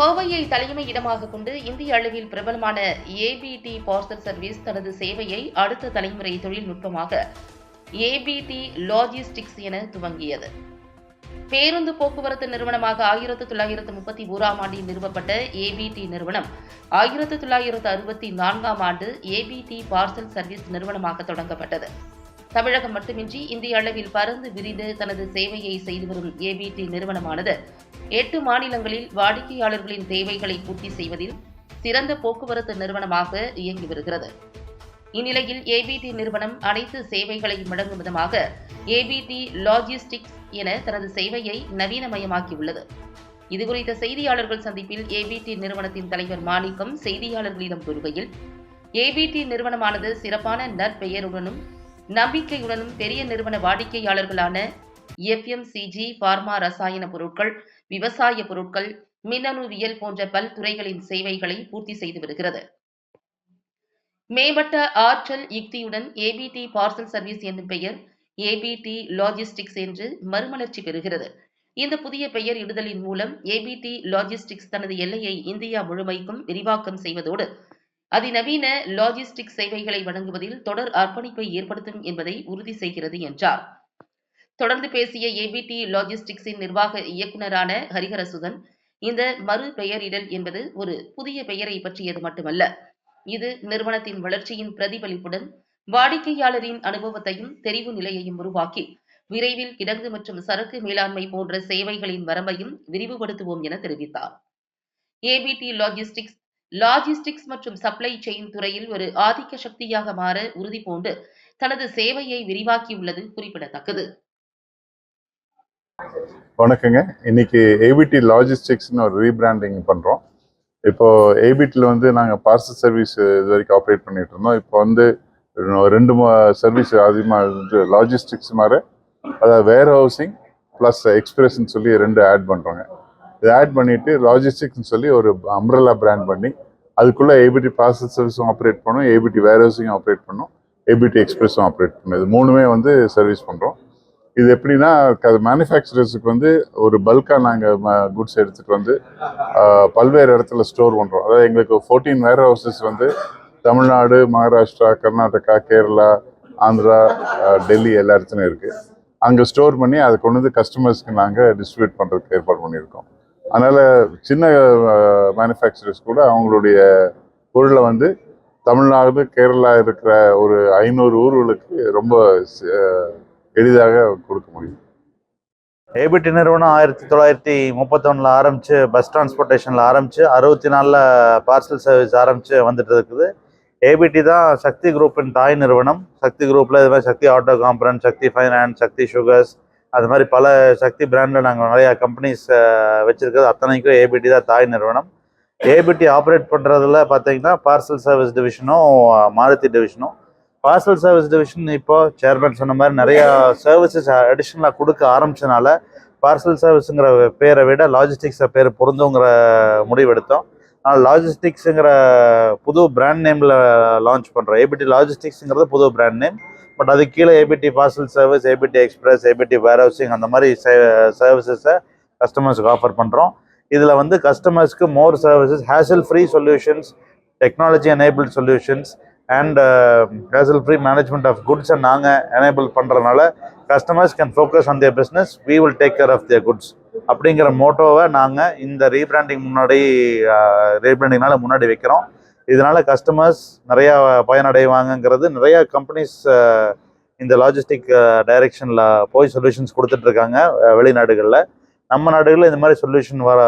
கோவையை தலைமை இடமாக கொண்டு இந்திய அளவில் பிரபலமான ஏபிடி பார்சல் சர்வீஸ் தனது சேவையை அடுத்த தலைமுறை தொழில்நுட்பமாக ஏபிடி லாஜிஸ்டிக்ஸ் என துவங்கியது. பேருந்து போக்குவரத்து நிறுவனமாக ஆயிரத்து தொள்ளாயிரத்து முப்பத்தி ஓராம் ஆண்டில் நிறுவப்பட்ட ஏபிடி நிறுவனம் ஆயிரத்து தொள்ளாயிரத்து அறுபத்தி நான்காம் ஆண்டு ஏபிடி பார்சல் சர்வீஸ் நிறுவனமாக தொடங்கப்பட்டது. தமிழகம் மட்டுமின்றி இந்திய அளவில் பறந்து விரிந்து தனது சேவையை செய்து வரும் ஏபிடி நிறுவனமானது எட்டு மாநிலங்களில் வாடிக்கையாளர்களின் தேவைகளை பூர்த்தி செய்வதில் சிறந்த போக்குவரத்து நிறுவனமாக இயங்கி வருகிறது. இந்நிலையில் ஏபிடி நிறுவனம் அனைத்து சேவைகளையும் வழங்கும் விதமாக ஏபிடி லாஜிஸ்டிக்ஸ் என தனது சேவையை நவீனமயமாக்கியுள்ளது. இதுகுறித்த செய்தியாளர்கள் சந்திப்பில் ஏபிடி நிறுவனத்தின் தலைவர் மாணிக்கம் செய்தியாளர்களிடம் கூறுகையில் ஏபிடி நிறுவனமானது சிறப்பான நற்பெயருடனும் நம்பிக்கையுடனும் பெரிய நிறுவன வாடிக்கையாளர்களான எஃப்எம்சிஜி பார்மா ரசாயன பொருட்கள் விவசாய பொருட்கள் மின்னணுவியல் போன்ற பல்துறைகளின் சேவைகளை பூர்த்தி செய்து வருகிறது. மேம்பட்ட ஆற்றல் யுக்தியுடன் ஏபிடி பார்சல் சர்வீஸ் என்னும் பெயர் ஏபிடி லாஜிஸ்டிக்ஸ் என்று மறுமலர்ச்சி பெறுகிறது. இந்த புதிய பெயர் இடுதலின் மூலம் ஏபிடி லாஜிஸ்டிக்ஸ் தனது எல்லையை இந்தியா முழுமைக்கும் விரிவாக்கம் செய்வதோடு அதிநவீன லாஜிஸ்டிக் சேவைகளை வழங்குவதில் தொடர் அர்ப்பணிப்பை ஏற்படுத்தும் என்பதை உறுதி செய்கிறது என்றார். தொடர்ந்து பேசிய ஏபிடி லாஜிஸ்டிக்ஸின் நிர்வாக இயக்குநரான ஹரிஹரசுதன் இந்த மறு பெயரிடல் என்பது ஒரு புதிய பெயரை பற்றியது மட்டுமல்ல. இது நிறுவனத்தின் வளர்ச்சியின் பிரதிபலிப்புடன் வாடிக்கையாளரின் அனுபவத்தையும் தெரிவு நிலையையும் உருவாக்கி விரைவில் கிடங்கு மற்றும் சரக்கு மேலாண்மை போன்ற சேவைகளின் வரம்பையும் விரிவுபடுத்துவோம் என தெரிவித்தார். ஏபிடி லாஜிஸ்டிக்ஸ் லாஜிஸ்டிக்ஸ் மற்றும் சப்ளை செயின் துறையில் ஒரு ஆதிக்க சக்தியாக மாற உறுதி பூண்டு தனது சேவையை விரிவாக்கியுள்ளது குறிப்பிடத்தக்கது. வணக்கங்க. இன்னைக்கு ஏபிடி லாஜிஸ்டிக்ஸ்னு ஒரு ரீபிராண்டிங் பண்ணுறோம் இப்போ ஏபிடியில் வந்து நாங்கள் பார்சல் சர்வீஸ் இது வரைக்கும் ஆப்ரேட் பண்ணிட்டு இருந்தோம். இப்போ வந்து ரெண்டு சர்வீஸ் அதிகமாக வந்து லாஜிஸ்டிக்ஸ் மாதிரி அதாவது வேர் ஹவுசிங் ப்ளஸ் எக்ஸ்பிரஸ்ன்னு சொல்லி ரெண்டு ஆட் பண்ணுறோங்க இது ஆட் பண்ணிவிட்டு லாஜிஸ்டிக்ஸ்னு சொல்லி ஒரு அம்ரல்லா பிராண்ட் பண்ணி அதுக்குள்ளே ஏபிடி பார்சல் சர்வீஸும் ஆப்ரேட் பண்ணோம் ஏபிடி வேர் ஹவுசிங்கும் ஆப்ரேட் பண்ணோம் ஏபிடி எக்ஸ்பிரஸும் ஆப்ரேட் பண்ணோம். இது மூணுமே வந்து சர்வீஸ் பண்ணுறோம் இது எப்படின்னா மேனுஃபேக்சரர்ஸுக்கு வந்து ஒரு பல்காக நாங்கள் குட்ஸ் எடுத்துகிட்டு வந்து பல்வேறு இடத்துல ஸ்டோர் பண்ணுறோம் அதாவது எங்களுக்கு ஃபோர்டீன் வேர் ஹவுசஸ் வந்து தமிழ்நாடு மகாராஷ்டிரா கர்நாடகா கேரளா ஆந்திரா டெல்லி எல்லா இடத்துலையும் இருக்குது அங்கே ஸ்டோர் பண்ணி அதை கொண்டு வந்து கஸ்டமர்ஸ்க்கு நாங்கள் டிஸ்ட்ரிபியூட் பண்ணுறதுக்கு ஏற்பாடு பண்ணியிருக்கோம். அதனால் சின்ன மேனுஃபேக்சரர்ஸ் கூட அவங்களுடைய பொருளை வந்து தமிழ்நாடு கேரளா இருக்கிற ஒரு ஐநூறு ஊர்களுக்கு ரொம்ப எளிதாக கொடுக்க முடியும். ஏபிடி நிறுவனம் ஆயிரத்தி தொள்ளாயிரத்தி முப்பத்தொன்னில் ஆரம்பித்து பஸ் டிரான்ஸ்போர்ட்டேஷனில் ஆரம்பித்து அறுபத்தி நாலில் பார்சல் சர்வீஸ் ஆரம்பித்து வந்துட்டு இருக்குது. ஏபிடி தான் சக்தி குரூப்பின் தாய் நிறுவனம். சக்தி குரூப்பில் இது மாதிரி Sakthi auto component Sakthi finance Sakthi sugars அது மாதிரி பல சக்தி பிராண்டில் நாங்கள் நிறையா கம்பெனிஸ் வச்சுருக்கிறது. அத்தனைக்கும் ஏபிடி தான் தாய் நிறுவனம். ஏபிடி ஆப்ரேட் பண்ணுறதுல பார்த்தீங்கன்னா பார்சல் சர்வீஸ் டிவிஷனும் மாருதி டிவிஷனும் பார்சல் சர்வீஸ் டிவிஷன் இப்போ சேர்மேன் சொன்ன மாதிரி நிறையா சர்வீசஸ் அடிஷ்னலாக கொடுக்க ஆரம்பிச்சனால பார்சல் சர்வீஸுங்கிற பேரை விட லாஜிஸ்டிக்ஸ் பேர் பொருந்துங்கிற முடிவெடுத்தோம் ஆனால் லாஜிஸ்டிக்ஸுங்கிற புது பிராண்ட் நேமில் லான்ச் பண்ணுறோம் ஏபிடி லாஜிஸ்டிக்ஸுங்கிறது புது பிராண்ட் நேம் பட் அது கீழே ABT parcel service ABT express ABT warehousing அந்த மாதிரி சர்வீசஸை கஸ்டமர்ஸுக்கு ஆஃபர் பண்ணுறோம் இதில் வந்து கஸ்டமர்ஸ்க்கு more services hassle free solutions technology enable solutions and hassle free management of குட்ஸை நாங்கள் எனேபிள் பண்ணுறதுனால customers can focus on their business we will take care of their goods அப்படிங்கிற மோட்டோவை நாங்கள் இந்த ரீபிராண்டிங் முன்னாடி uh, ரீபிராண்டிங்னால முன்னாடி வைக்கிறோம். இதனால் கஸ்டமர்ஸ் நிறையா பயனடைவாங்கங்கிறது நிறையா கம்பெனிஸ் uh, இந்த uh, லாஜிஸ்டிக் டைரெக்ஷனில் போய் சொல்யூஷன்ஸ் கொடுத்துட்ருக்காங்க வெளிநாடுகளில். நம்ம நாடுகளில் இந்த மாதிரி சொல்யூஷன் வர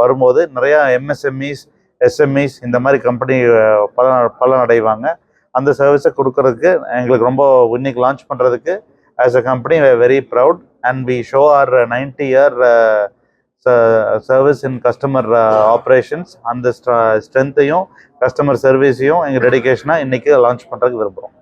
வரும்போது நிறையா எம்எஸ்எம்இஸ் எஸ்எம்இஸ் இந்த மாதிரி கம்பெனி பலன் பலன் அடைவாங்க அந்த சர்வீஸை கொடுக்கறதுக்கு எங்களுக்கு ரொம்ப இன்னைக்கு லான்ச் பண்ணுறதுக்கு as a company very proud and we show our ninety year service in customer operations அந்த ஸ்ட்ரென்த்தையும் கஸ்டமர் சர்வீஸையும் எங்கள் டெடிக்கேஷனாக இன்றைக்கி லான்ச் பண்ணுறதுக்கு விரும்புகிறோம்